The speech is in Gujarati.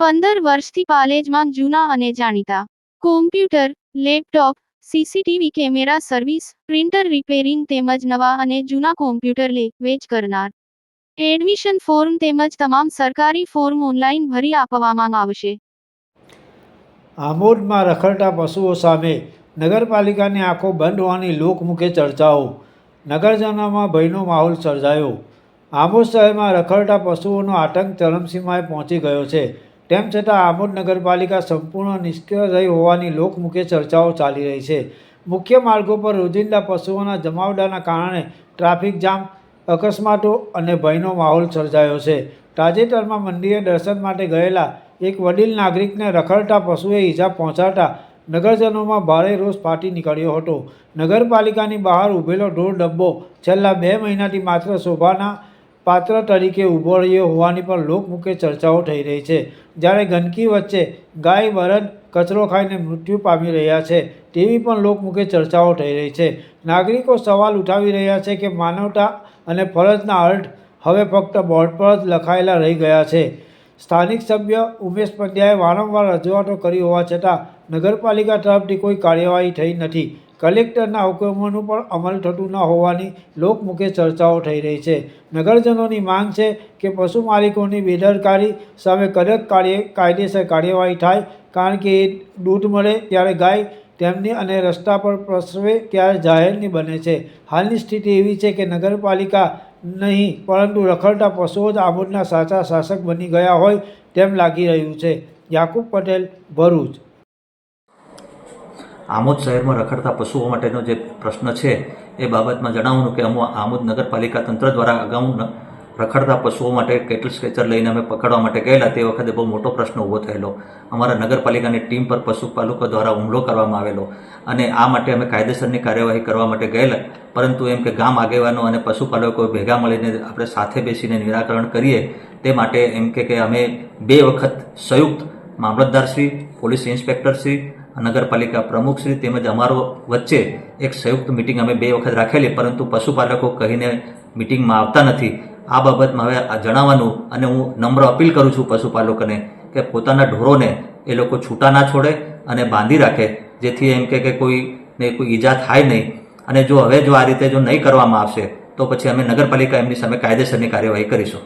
પંદર વર્ષથી પાલેજમાં જૂના અને જાણીતા. Computer laptop CCTV camera service printer repairing તેમજ નવા અને જૂના કોમ્પ્યુટર લે, વેચ કરનાર. એડમિશન ફોર્મ તેમજ તમામ સરકારી ફોર્મ ઓનલાઈન ભરી આપવામાં આવશે. આમોદમાં રખડતા પશુઓ સામે નગરપાલિકાની આંખો બંધ હોવાની લોકમુખે ચર્ચાઓ. નગરજનોમાં ભયનો માહોલ સર્જાયો. આમોદ શહેરમાં રખડતા પશુઓનો આતંક ચરમસીમાએ પહોંચી ગયો છે. તેમ છતાં આમોદ નગરપાલિકા સંપૂર્ણ નિષ્ક્રિય રહી હોવાની લોકમુખ્ય ચર્ચાઓ ચાલી રહી છે. મુખ્ય માર્ગો પર રોજિંદા પશુઓના જમાવડાના કારણે ટ્રાફિક જામ, અકસ્માતો અને ભયનો માહોલ સર્જાયો છે. તાજેતરમાં મંદિરે દર્શન માટે ગયેલા એક વડીલ નાગરિકને રખડતા પશુએ ઈજા પહોંચાડતા નગરજનોમાં ભારે રોષ ફાટી નીકળ્યો હતો. નગરપાલિકાની બહાર ઊભેલો ઢોર ડબ્બો છેલ્લા બે મહિનાથી માત્ર શોભાના પાત્ર તરીકે ઊભો રહ્યો હોવાની પણ લોકમુખે ચર્ચાઓ થઈ રહી છે. જ્યારે ગંદકી વચ્ચે ગાય બળદ કચરો ખાઈને મૃત્યુ પામી રહ્યા છે, તેવી પણ લોકમુખે ચર્ચાઓ થઈ રહી છે. નાગરિકો સવાલ ઉઠાવી રહ્યા છે કે માનવતા અને ફરજના અર્થ હવે ફક્ત બોર્ડ પર જ લખાયેલા રહી ગયા છે. સ્થાનિક સભ્ય ઉમેશ પંડ્યાએ વારંવાર રજૂઆતો કરી હોવા છતાં નગરપાલિકા તરફથી કોઈ કાર્યવાહી થઈ નથી. કલેક્ટરના હુકમોનું પણ અમલ થતું ન હોવાની લોકમુખે ચર્ચાઓ થઈ રહી છે. નગરજનોની માંગ છે કે પશુ માલિકોની બેદરકારી સામે કડક કાર્ય, કાયદેસર કાર્યવાહી થાય, કારણ કે એ દૂધ મળે ત્યારે ગાય તેમની અને રસ્તા પર પ્રસવે ત્યારે જાહેરની બને છે. હાલની સ્થિતિ એવી છે કે નગરપાલિકા નહીં, પરંતુ રખડતા પશુઓ જ આબોદના સાચા શાસક બની ગયા હોય તેમ લાગી રહ્યું છે. યાકુબ પટેલ, ભરૂચ. આમોદ શહેરમાં રખડતા પશુઓ માટેનો જે પ્રશ્ન છે, એ બાબતમાં જણાવવાનું કે અમો આમોદ નગરપાલિકા તંત્ર દ્વારા અગાઉ રખડતા પશુઓ માટે કેટલ સ્કેચર લઈને અમે પકડવા માટે ગયેલા, તે વખતે બહુ મોટો પ્રશ્ન ઊભો થયેલો. અમારા નગરપાલિકાની ટીમ પર પશુપાલકો દ્વારા હુમલો કરવામાં આવેલો અને આ માટે અમે કાયદેસરની કાર્યવાહી કરવા માટે ગયેલા. પરંતુ એમ કે ગામ આગેવાનો અને પશુપાલકો ભેગા મળીને આપણે સાથે બેસીને નિરાકરણ કરીએ, તે માટે એમ કે અમે બે વખત સંયુક્ત મામલતદારશ્રી, પોલીસ ઇન્સ્પેક્ટરશ્રી નગરપાલિકા પ્રમુખશ્રી તેમજ અમારો વચ્ચે એક સંયુક્ત મિટિંગ અમે બે વખત રાખેલી, પરંતુ પશુપાલકો કહીને મિટિંગમાં આવતા નથી. આ બાબતમાં હવે જણાવવાનું અને હું નમ્ર અપીલ કરું છું પશુપાલકોને કે પોતાના ઢોરોને એ લોકો છૂટા ના છોડે અને બાંધી રાખે, જેથી એમ કે કોઈને કોઈ ઈજા થાય નહીં. અને જો હવે જો આ રીતે જો નહીં કરવામાં આવશે, તો પછી અમે નગરપાલિકા એમની સામે કાયદેસરની કાર્યવાહી કરીશું.